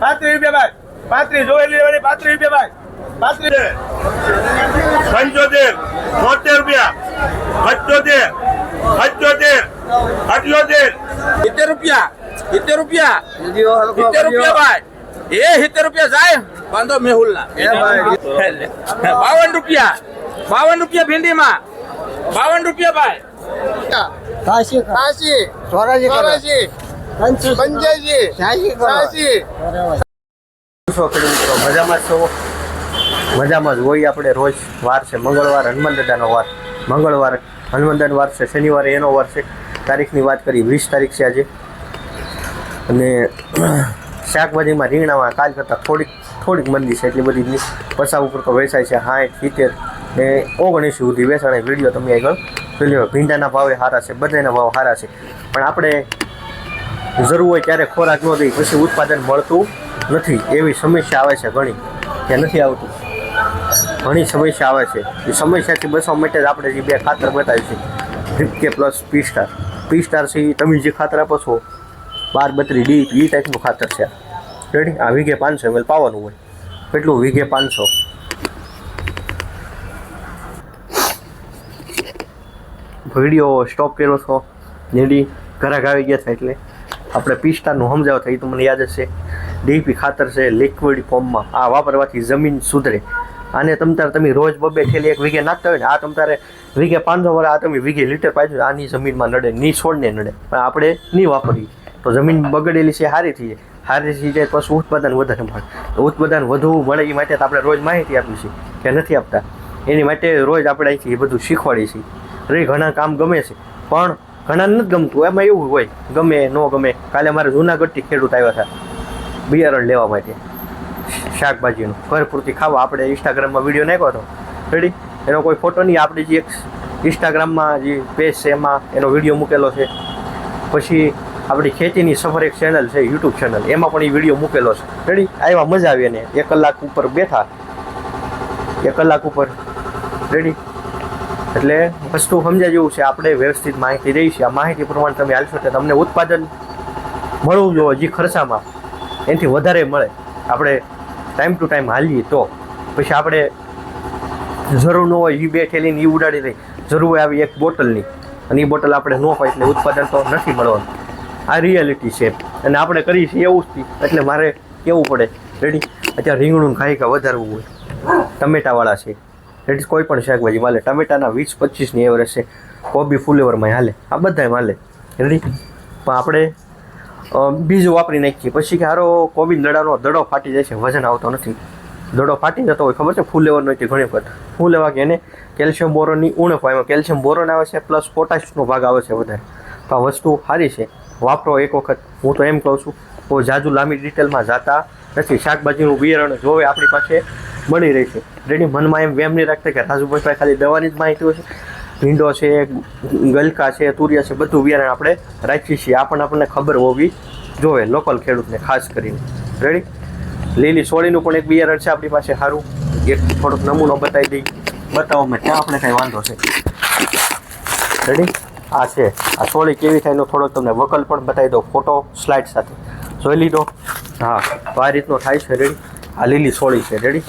પાંત્રીસ રૂપિયા ભાઈ. પાંત્રીસ જોયેલી લેવાની પાંત્રીસ રૂપિયા ભાઈ. પાંત્રીસ. પંચોતેર તોતેર રૂપિયા. પંચોતેર પંચોતેર અઠ્યોતેર. સિત્તેર રૂપિયા સિત્તેર રૂપિયા. સિત્તેર રૂપિયા ભાઈ. એ સિત્તેર રૂપિયા જાય બાંધો મેહુલ ના. બાવન રૂપિયા. બાવન રૂપિયા ભીંડીમાં. બાવન રૂપિયા ભાઈ. કાશી કાશી સોરાજી પંચી પંચ્યાસી છ્યાસી મજામાં જ છો? મજામાં જ. હોય આપણે રોજ વાર છે. મંગળવાર હનુમાન દાદાનો વાર. મંગળવાર હનુમાન દાદાનો વાર છે. શનિવારે એનો વાર છે. તારીખની વાત કરી વીસ તારીખ છે આજે. અને શાકભાજીમાં રીંગણામાં કાલ કરતાં થોડીક થોડીક મંદી છે. એટલી બધી જ નહીં. ઉપર તો વેચાય છે. સાઠ સિત્તેર ને ઓગણીસ સુધી વેચાણ વીડિયો તમે આગળ ભીંડાના ભાવે સારા છે. બધાના ભાવ સારા છે. પણ આપણે જરૂર હોય ત્યારે ખોરાક ન દઈ પછી ઉત્પાદન મળતું નથી. એવી સમસ્યા આવે છે ઘણી, કે નથી આવતું. ઘણી સમસ્યા આવે છે. એ સમસ્યાથી બચવા માટે જ આપણે જે બે ખાતર બતાવીએ છે. ડ્રીપ કે plus P star P star છે તમે જે ખાતર આપો છો, બાર બત્રી ડી એ ટાઈપનું ખાતર છે. રેડી આ વીઘે પાંચસો એમએલ પાવાનું હોય. કેટલું વીઘે પાંચસો? વીડિયો સ્ટોપ કર્યો છો? જેડી ઘરાક આવી ગયા છે એટલે. આપણે પિસ્તાનું સમજાવ થાય એ તો મને યાદ છે. ડીપી ખાતર છે લિક્વિડ ફોર્મમાં આ વાપરવાથી જમીન સુધરે. આને તમ તારે તમે રોજ બબે થેલી એક વીઘે નાખતા હોય ને, આ તમ તારે વીઘે પાંચસો વાર આ તમે વીઘે લીટર પાછું આની જમીનમાં નડે, ની છોડને નડે. પણ આપણે નહીં વાપરીએ. તો જમીન બગડેલી છે સારી થઈ જાય. સારી થઈ જાય પછી ઉત્પાદન વધારે મળે? તો ઉત્પાદન વધુ મળે એ માટે આપણે રોજ માહિતી આપીએ છીએ કે નથી આપતા. એની માટે રોજ આપણે અહીંથી એ બધું શીખવાડીએ છીએ. ઘણા કામ ગમે છે. પણ ઘણા નથી ગમતું. એમાં એવું હોય, ગમે, ન ગમે. કાલે મારે જૂનાગઢથી ખેડૂત આવ્યા હતા, બિયારણ લેવા માટે, શાકભાજીનું. ઘર પૂરતી ખાવા. આપણે ઇન્સ્ટાગ્રામમાં વીડિયો નાખ્યો હતો. રેડી એનો કોઈ ફોટો નહીં, આપણે જે એક ઇન્સ્ટાગ્રામમાં જે પેજ છે એમાં એનો વીડિયો મૂકેલો છે. પછી આપણી ખેતીની સફર એક ચેનલ છે યુટ્યુબ ચેનલ એમાં પણ એ વીડિયો મૂકેલો છે. રેડી આવ્યા મજા આવી એને એક કલાક ઉપર બેઠા. એક કલાક ઉપર. રેડી એટલે વસ્તુ સમજ્યા જેવું છે. આપણે વ્યવસ્થિત માહિતી રહી છે. આ માહિતી પ્રમાણે તમે હાલશો તો તમને ઉત્પાદન મળવું જોઈએ જે ખર્ચામાં. એનાથી વધારે મળે. આપણે ટાઈમ ટુ ટાઈમ હાલીએ તો. પછી આપણે જરૂર ન હોય એ બે ઠેલીને એ ઉડાડી દઈ. જરૂર હોય આવી એક બોટલની. અને એ બોટલ આપણે ન હોય એટલે ઉત્પાદન તો નથી મળવાનું. આ રિયાલિટી છે. અને આપણે કરીએ છીએ એવું જ એટલે મારે કેવું પડે? રેડી અત્યારે રીંગણું ખાઈ કે વધારવું હોય. ટમેટાવાળા છે. રેડી કોઈ પણ શાકભાજી માલે ટમેટાના વીસ, પચીસની એવરેજ છે કોબી ફુલેવરમાં હાલે. આ બધાય માલે રેડી પણ આપણે બીજ વાપરી નાખીએ. પછી કે હારો કોબી દડાનો દડો ફાટી જાય છે. વજન આવતો નથી. દડો ફાટી જતો હોય, ખબર છે? ફૂલ લેવરનો હોય ઘણી વખત. ફૂલ લેવા કે એને કેલ્શિયમ બોરોનની ઉણપ હોય એમાં કેલ્શિયમ બોરોન આવે છે, પ્લસ પોટાશનો ભાગ આવે છે વધારે. તો આ વસ્તુ સારી છે. વાપરો એક વખત. હું તો એમ કહું છું, બહુ જાજુ લાંબી ડિટેલમાં જાતા નથી. શાકભાજીનું બિયારણ જોવે આપણી પાસે. મળી રહેશે રેડી, મનમાં એમ વેમ નહીં રાખતા કે રાજુભાઈ ખાલી દવાની જ માહિતી હોય છે. ભીંડો છે, ગલકા છે, તુરિયા છે, બધું બિયારણ આપણે રાખીએ છીએ. આ પણ આપણને ખબર હોવી જોવે લોકલ ખેડૂતને, ખાસ કરીને. રેડી? લીલી સોળીનું પણ એક બિયારણ છે આપણી પાસે સારું. એક થોડોક નમૂનો બતાવી દઈ બતાવો મેં ત્યાં આપણે કાંઈ વાંધો છે. રેડી? આ છે. આ સોળી કેવી થાય એનો થોડોક તમને વકલ પણ બતાવી દો ફોટો, સ્લાઇડ સાથે. જોઈ લીધો? હા, તો આ રીતનો થાય છે, રેડી. આ લીલી સોળી છે, રેડી?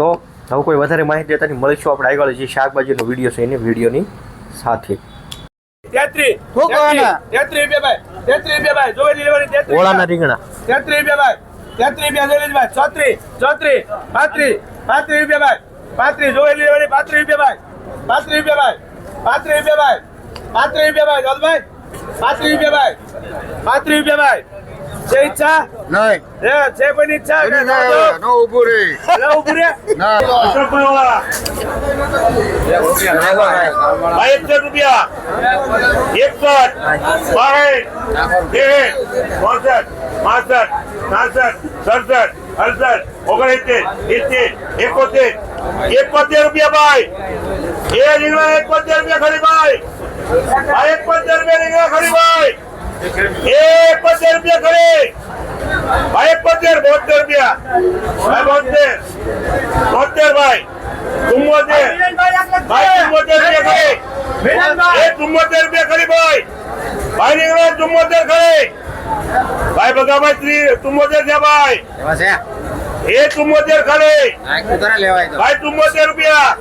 તો હવે કોઈ વધારે માહિતી હતા મળીશું. આપણે આગળ જે શાકભાજીનો વીડિયો છે એની વિડીયોની સાથે. ઓળાના રીંગણા. તેત્રીસ રૂપિયા ભાઈ તેત્રીસ રૂપિયા જોયેલી ભાઈ. ચોત્રીસ ચોત્રીસ પાંત્રીસ પાંત્રીસ રૂપિયા ભાઈ. પાંત્રીસ જોયેલી લેવાની પાંત્રીસ રૂપિયા ભાઈ. પાંત્રીસ રૂપિયા ભાઈ પાંત્રીસ રૂપિયા ભાઈ. પાંત્રીસ રૂપિયા ભાઈ જોલભાઈ. પાંત્રીસ રૂપિયા ભાઈ પાંત્રીસ રૂપિયા ભાઈ. છે ઈચ્છા. નહીં છે કોઈની ઈચ્છા. કે એની ના ઊભું રહી લે ઊભું રે. ના. અશોકભાઈવાળા બાએતર રૂપિયા. એકસઠ બાસઠ ત્રેસઠ ચોસઠ પાસઠ સાસઠ સડસઠ અડસઠ ઓગણસિત્તેર સિત્તેર એકોતેર. એકોતેર રૂપિયા ભાઈ. એ રીંગણા એકોતેર રૂપિયા ખરી ભાઈ. એકોતેર રૂપિયા રીંગણા ખરી ભાઈ. એ એકોતેર રૂપિયા ખરી ભાઈ પંદર બોતેર રૂપિયા. ભાઈ બોતેર. બોતેર ભાઈ. ચુમ્મોતેર ભાઈ ચુમ્મોતેર રૂપિયા ખરી એ ચુમ્મોતેર રૂપિયા ખરી ભાઈ. ભાઈ નીકળો ચુમ્મોતેર ખરી ભાઈ ભગાભાઈ ત્રી ચુમ્મોતેર છે ભાઈ. એ ચુમ્મોતેર તો. ભાઈ ચુમ્મોતેર રૂપિયા.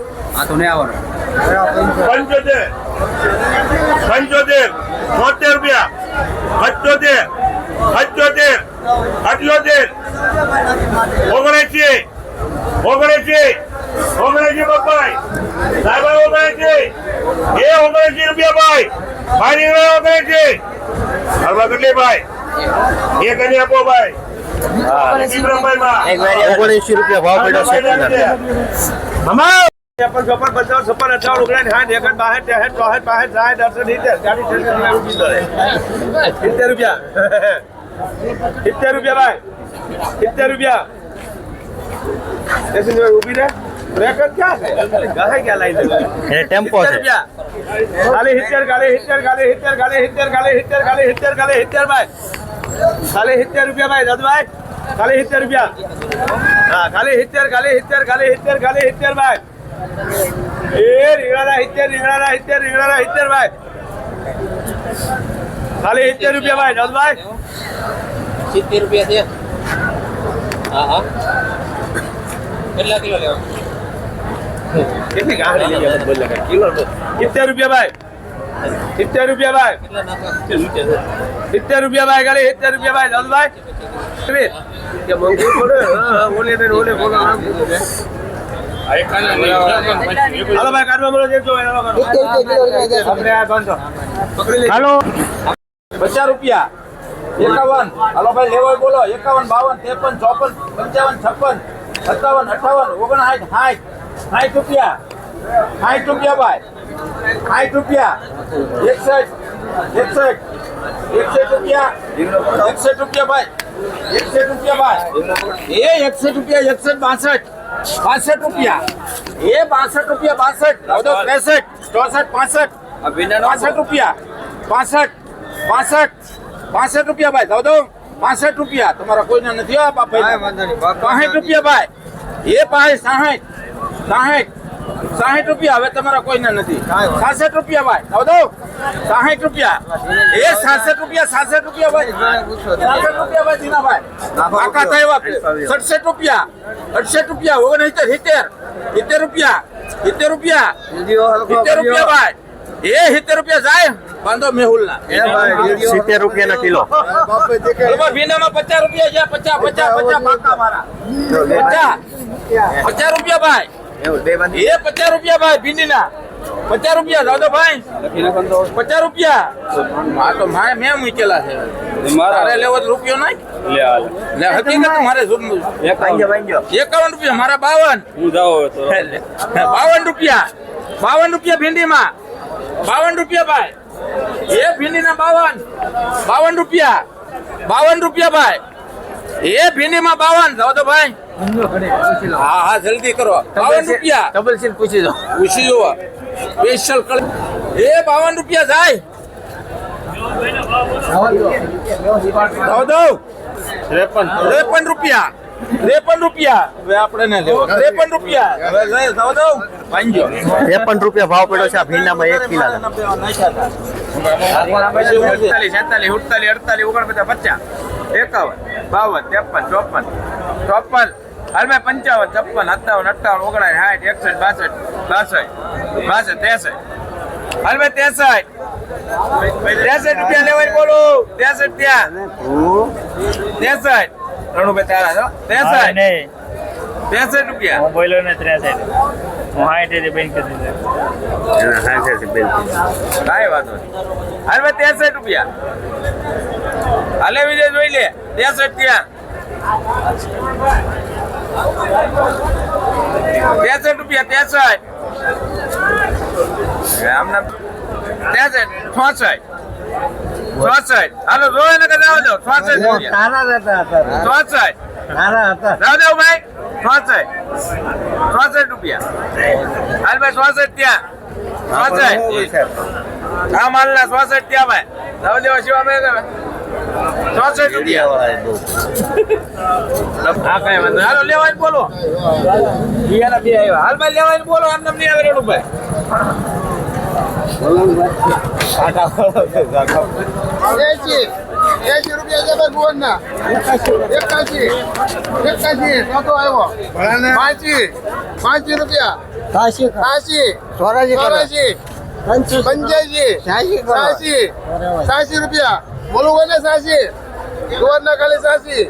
પંચોતેર. પંચોતેર. છોતેર રૂપિયા. પંચોતેર પંચોતેર અઠ્યોતેર ઓગણસી ઓગણસી ઓગણસી બાપાઈ. સાહેબ ઓગણસી એ ઓગણસી રૂપિયા ભાઈ. ભાઈ ઓગણસી હરવા કેટલી ભાઈ? એક અને આપો ભાઈ. ઓગણસી રૂપિયા ભાવ પડ્યો છે. સિત્તેર રૂપિયા સિત્તેર રૂપિયા. ભાઈ. સિત્તેર રૂપિયા. એસી રહે. બ્રેકર ક્યાં છે? ગહાઈ ક્યાં લાઈ દે ટેમ્પો છે. રૂપિયા. ખાલી સિત્તેર ખાલી સિત્તેર ખાલી સિત્તેર ખાલી સિત્તેર ખાલી સિત્તેર ખાલી સિત્તેર ખાલી સિત્તેર ભાઈ. હિત્તેર રૂપિયા ભાઈ દાદભાઈ. ખાલી સિત્તેર રૂપિયા. હા ખાલી સિત્તેર ખાલી સિત્તેર ખાલી સિત્તેર ખાલી સિત્તેર ભાઈ. એ રીંગણાના સિત્તેર રીંગણાના સિત્તેર રીંગણાના સિત્તેર ભાઈ. ખાલી સિત્તેર રૂપિયા ભાઈ દાદભાઈ સિત્તેર રૂપિયા છે. હા હા. કેટલા કિલો લેવા? કેટલી ગાંઠી લેવી બોલ લગાય કિલો સિત્તેર રૂપિયા ભાઈ. સિત્તેર રૂપિયા ભાઈ. સિત્તેર રૂપિયા ભાઈ ખાલી સિત્તેર રૂપિયા ભાઈ હા, ઓલે ઓલે બોલો. હાલો પચાસ રૂપિયા. એકાવન. હાલો ભાઈ લેવો બોલો. એકાવન બાવન ત્રેપન ચોપન પંચાવન છપ્પન સત્તાવન અઠાવન ઓગણસાઠ સાઠ. સાઠ રૂપિયા. સાઠ રૂપિયા ભાઈ. સાઠ રૂપિયા. એકસઠ. એકસઠ. એકસઠ રૂપિયા. એકસઠ રૂપિયા ભાઈ. એકસઠ રૂપિયા ભાઈ. એ એકસઠ રૂપિયા એકસઠ બાસઠ. બાસઠ રૂપિયા. એ બાસઠ રૂપિયા બાસઠ ચૌદ ત્રેસઠ ચોસઠ પાસઠ. બાસઠ રૂપિયા. પાસઠ પાસઠ પાસઠ રૂપિયા ભાઈ. ચૌદો પાસઠ રૂપિયા. તમારા કોઈને નથી હો બાપ. ભાઈ રૂપિયા ભાઈ. એ ભાઈ સાહીઠ સાઠ સાઠ રૂપિયા હવે તમારા કોઈને નથી. સાસઠ રૂપિયા ભાઈ દઉં દઉં સાહીઠ રૂપિયા. એ સાસઠ રૂપિયા સાસઠ રૂપિયા ભાઈ. સાસઠ રૂપિયા ભાઈ જીનાભાઈ આખા થાય સડસઠ રૂપિયા. અડસઠ રૂપિયા ઓગણસિત્તેર સિત્તેર સિત્તેર. રૂપિયા. સિત્તેર રૂપિયા. સિત્તેર રૂપિયા ભાઈ. એ સિત્તેર રૂપિયા જાય. બાંધો મેહુલ ના સિત્તેર રૂપિયાના કિલો. ભીંડામાં પચાસ રૂપિયા છે પચાસ પચાસ પચાસ પાકા મારા. પચાસ. પચાસ રૂપિયા ભાઈ. એ પચાસ રૂપિયા ભાઈ ભીંડીના. પચાસ રૂપિયા દાદો ભાઈ. પચાસ રૂપિયા. હા તો મારે મેં મૂકેલા છે. મારે. લેવો તો રૂપિયો નહીં લે હકીકત મારે. એકાવન રૂપિયા મારા બાવન. બાવન રૂપિયા. બાવન રૂપિયા ભીંડીમાં. બાવન રૂપિયા ભાઈ. એ ભીંડીના બાવન. બાવન રૂપિયા. બાવન રૂપિયા ભાઈ. એ ભીંડીમાં બાવન. જાઓ ભાઈ. હા હા જલ્દી કરો. બાવન રૂપિયા. ડબલ સીલ પૂછી દો પૂછી જુઓ સ્પેશિયલ કલ એ બાવન રૂપિયા જાય. ત્રેપન. રૂપિયા. ત્રેપન રૂપિયા. હવે આપણે ને લેવો. ત્રેપન રૂપિયા. હવે ત્રેપન રૂપિયા ભાવ પડ્યો છે આ ભીંડામાં એક કિલા અડતાલીસ છેતાલીસ ઉડતાલીસ અડતાલીસ ઓગણપચાસ પચાસ એકાવન બાવન ત્રેપન ચોપન ચોપન. હાલમાં પંચાવન છપ્પન સત્તાવન અઠાવન ઓગણાસ સાઠ એકસઠ બાસઠ બાસઠ બાસઠ ત્રેસઠ. હાલમાં ત્રેસઠ. ત્રેસઠ રૂપિયા લેવાય બોલો. ત્રેસઠ ત્યાં ત્રેસઠ. રણુભાઈ તારા છો? ત્રેસઠ. ત્રેસઠ રૂપિયા. બોલો ને ત્રેસઠ. હું બેન કરી દીધા કાંઈ વાંધો નહીં. હાલમાં ત્રેસઠ રૂપિયા. હાલે વિજય જોઈ લે. ત્રેસઠ ત્યાં ત્રેસઠ રૂપિયા ત્રેસઠ. આમના ત્રેસઠ ચોસઠ ચોસઠ હાલો જોવે ને કે જાવ દો ચોસઠ રૂપિયા ચોસઠ જાવ દો ભાઈ. ચોસઠ ચોસઠ રૂપિયા. હાલ ભાઈ ચોસઠ ત્યાં. માલના ચોસઠ ત્યાં ભાઈ. જાવ દેવા શિવા ભાઈ ચોસઠ રૂપિયા હા કઈ વાંધો. હાલો લેવાય ને બોલો. બિયાના બે આવ્યા. હાલ ભાઈ લેવાય ને બોલો. આમ નામ નહીં આવે રેડું ભાઈ. એસી રૂપિયા છે ભાઈ ગુવારના એકાશી એકાશી ચોથો આવ્યો. પાંચી પાંચી રૂપિયા. સાસી સાસી ચોરાસી કરો. પંચ્યાસી. સાસી સાસી રૂપિયા. બોલું હોય ને સાસી? ગુવારના ખાલી સાસી.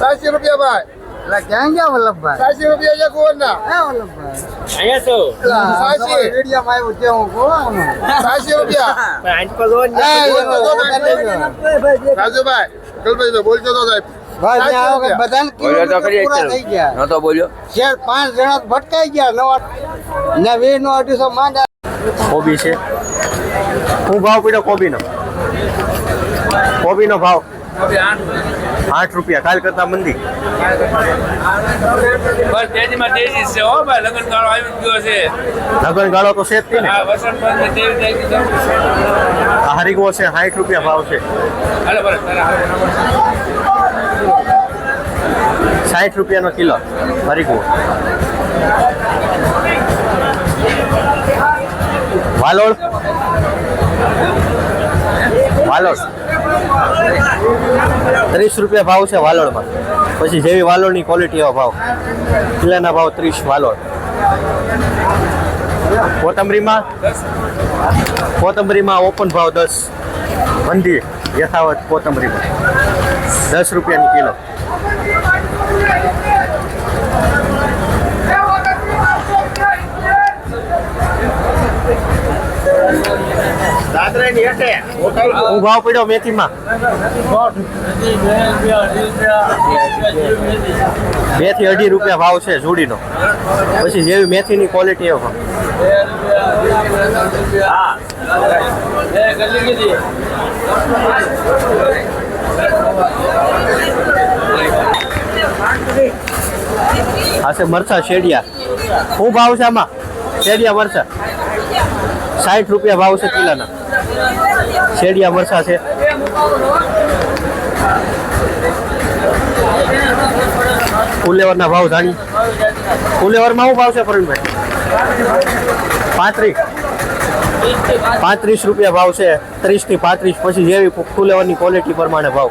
સાસી રૂપિયા ભાઈ. એટલે ક્યાં ગયા વલ્લભભાઈ? સાસી રૂપિયા છે ગુવારના હે વલ્લભભાઈ? અહીંયા તો. સાસી. રેડિયામાં આવ્યું છે હું કહું સાસી રૂપિયા. રાજુભાઈ કલ્પેશભાઈ બોલજો તો સાહેબ. પાંચ જણા ભટકાઈ ગયા નવા ને વીસ નો અઢીસો માંડા કોબી છે? હું ભાવ પડ્યો કોબીનો. કોબીનો ભાવ? આઠ રૂપિયા. કાલ કરતા મંદી. બસ તેજીમાં તેજી છે હો ભાઈ. લગ્ન ગાળો આવી ગયો છે. લગન ગાળો તો છે જ ને. આ વસંત પંચમી તેવી થઈ છે. હરીગો છે સાઠ રૂપિયા ભાવ છે. હાલો બરાબર સાઠ રૂપિયાનો કિલો હરીગો વાલોળ? વાલોળ. ત્રીસ રૂપિયા ભાવ છે વાલોળમાં. પછી જેવી વાલોળની ક્વોલિટી એવો ભાવ. કિલ્લાના ભાવ ત્રીસ વાલોળ. કોતંબરીમાં કોથમરીમાં ઓપન ભાવ દસ. મંદિર, યથાવત કોતંબરીમાં દસ રૂપિયાની કિલો. હું ભાવ પડ્યો મેથીમાં. બેથી અઢી રૂપિયા ભાવ છે જોડીનો. પછી જેવી મેથીની ક્વોલિટી એવો હા છે મરચા શેડિયા. શું ભાવ છે આમાં? શેડિયા મરચા. સાઠ રૂપિયા ભાવ છે કિલાના. શેડિયા મરચા છે. ફુલેવરના ભાવ જાણી. ફુલેવરમાં શું ભાવ છે પ્રવીણભાઈ? પાંત્રીસ. પાંત્રીસ રૂપિયા ભાવ છે. ત્રીસથી પાંત્રીસ પછી જેવી ફુલેવરની ક્વોલિટી પ્રમાણે ભાવ.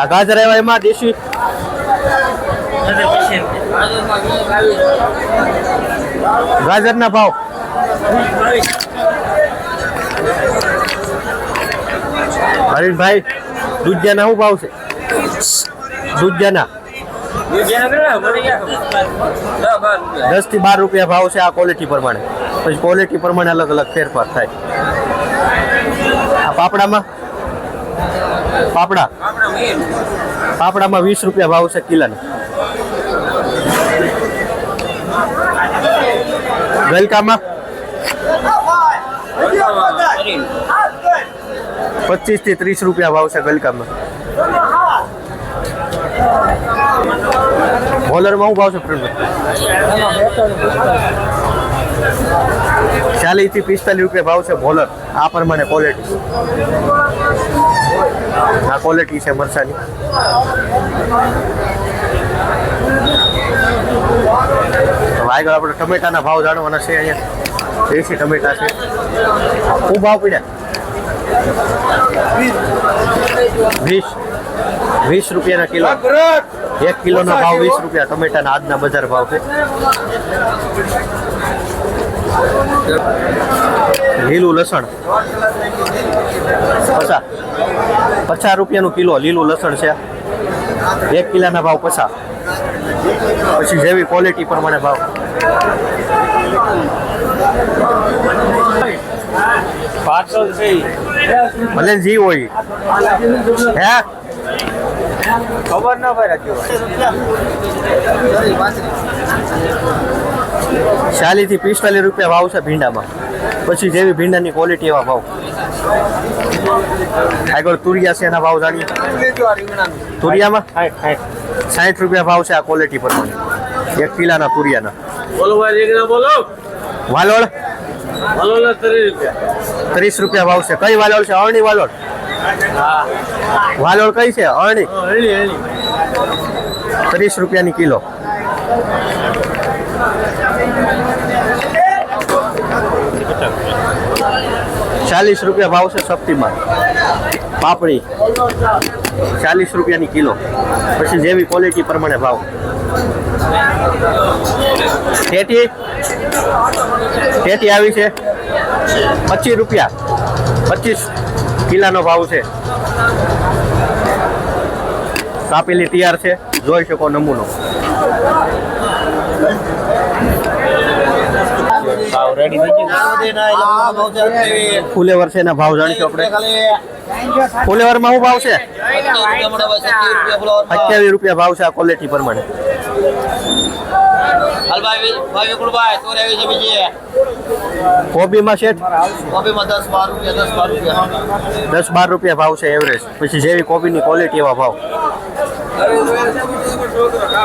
આ ગાજર એવા એમાં દેશી? ગાજરના ભાવ? હરીશભાઈ દૂધિયાના શું ભાવ છે? દૂધિયાના દસથી બાર રૂપિયા ભાવ છે આ ક્વોલિટી પ્રમાણે. પછી ક્વોલિટી પ્રમાણે અલગ અલગ ફેરફાર થાય. આ પાપડામાં? પાપડા? પાપડામાં વીસ રૂપિયા ભાવ છે કિલાના. ગલકામાં? પચીસથી ત્રીસ રૂપિયા ભાવ છે ગલકામાં. બોલરમાં શું ભાવ છે પ્રવીણભાઈ ચાલીસથી પિસ્તાલીસ રૂપિયા ભાવ છે બોલર. આ પ્રમાણે ક્વોલિટી આ ક્વોલિટી છે મરસાની આગળ આપણે ટમેટાના ભાવ જાણવાના છે અહીંયા. દેશી ટમેટા છે. શું ભાવ પડ્યા? વીસ. વીસ રૂપિયાના કિલો. એક કિલોનો ભાવ વીસ રૂપિયા. ટમેટાના આજના બજાર ભાવ છે. લીલું લસણ. પચાસ. પચાસ રૂપિયાનું કિલો લીલું લસણ છે. એક કિલોના ભાવ પચાસ. પછી જેવી ક્વોલિટી પ્રમાણે ભાવ. ભલે જી હોય. હે? ખબર ના પડે ચાલીસથી પિસ્તાલીસ રૂપિયા ભાવ છે ભીંડામાં. પછી જેવી ભીંડાની ક્વોલિટી એવા ભાવ. આગળ તુરિયા છે એના ભાવ જાણીએ. તુરિયામાં? સાઠ રૂપિયા ભાવ છે આ ક્વોલિટી પ્રમાણે. એક કિલાના તુરિયાના. બોલો બોલો. વાલોળ? બોલો ત્રીસ રૂપિયા. ત્રીસ રૂપિયા ભાવ છે. કઈ વાલોળ છે? અરણી વાલોળ? વાલોળ કઈ છે? અરણી? ત્રીસ રૂપિયાની કિલો. ચાલીસ રૂપિયા ભાવ છે સપ્તીમાં પાપડી. ચાલીસ રૂપિયાની કિલો. પછી જેવી ક્વોલિટી પ્રમાણે ભાવ. ટેટી ટેટી આવી છે? પચીસ રૂપિયા પચીસ કિલાનો ભાવ છે કાપેલી તૈયાર છે જોઈ શકો નમૂનો ફુલેવર છે એના ભાવ જાણીશું આપણે ફુલેવરમાં શું ભાવ છે સત્યાવીસ રૂપિયા ભાવ છે આ ક્વોલિટી પ્રમાણે કોબીમાં શેઠ? કોબીમાં દસ બાર રૂપિયા દસ બાર રૂપિયા. દસ બાર રૂપિયા ભાવ છે એવરેજ પછી જેવી કોબીની ક્વોલિટી એવા ભાવ.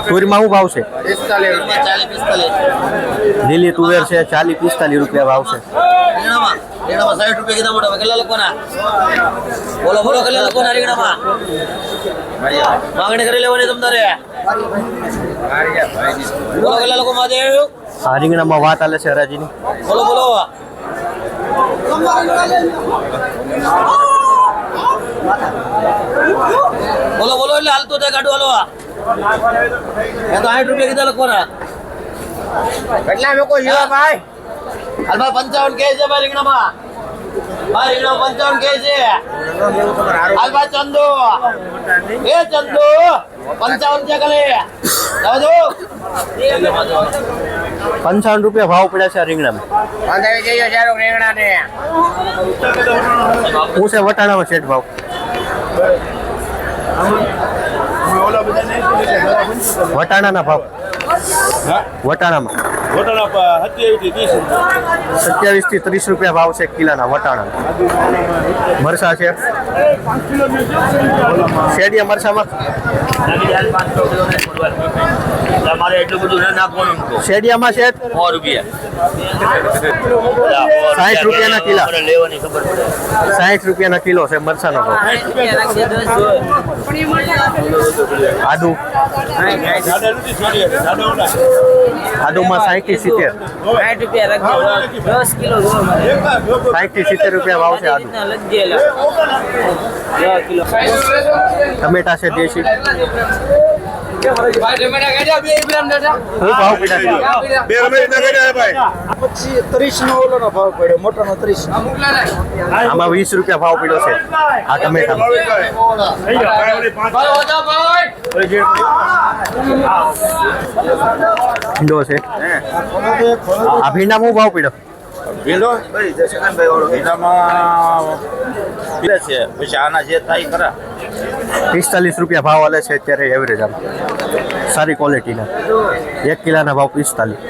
તુરમાં શું ભાવ છે? લીલી તુવેર છે ચાલીસ પિસ્તાલીસ રૂપિયા ભાવ છે. સાઠ રૂપિયા કીધા મોટા કેટલા લખવાના? બોલો બોલો કેટલા લખવાના રીંગણામાં? માંગણી કરી લેવાની તમારે. બોલો કેટલા લોકો માં આ રીંગણામાં વાત આલે છે હરાજીની. બોલો બોલો. બોલો બોલો એટલે હાલતું થાય ગાડું હાલો એ તો સાઠ રૂપિયા કીધા લોકોના કેટલા લોકો જીવા ભાઈ? હાલ ભાઈ પંચાવન કે છે ભાઈ રીંગણામાં. ભાઈ રીંગણા પંચાવન કે છે. હાલ ભાઈ ચંદુ. એ ચંદુ. પંચાવન પંચાવન રૂપિયા ભાવ પડ્યા છે રીંગણા હું છે વટાણામાં શેઠ ભાવ? વટાણાના ભાવ. વટાણામાં. વટાણા સત્યાવીસથી ત્રીસ રૂપિયા. ભાવ છે કિલાના વટાણા. મરસા છે? શેડિયા મરસામાં? તમારે એટલું બધું ના નાખવાનું શેડિયામાં શેઠ સો રૂપિયા. સાઠ રૂપિયાના કિલા. લેવાની ખબર પડે. સાઠ રૂપિયાના કિલો છે મરસાનો આદુ. દાદા નથી છોડી દાદા ઓલા આદુમાં સાઠથી સિત્તેર સાઠથી સિત્તેર રૂપિયા ભાવ છે આદુ ટમેટા છે દેશી. પડ્યો આમાં વીસ રૂપિયા ભાવ પીડો છે. આ ટમેટા ભીંડો છે. આ ભીંડા હું ભાવ પીડો? ભીંડો? ભાઈ ભીંડામાં છે. પછી આના જે થાય ખરા. પિસ્તાલીસ રૂપિયા ભાવ આવે છે અત્યારે એવરેજ આમ. સારી ક્વોલિટીના એક કિલાના ભાવ પિસ્તાલીસ.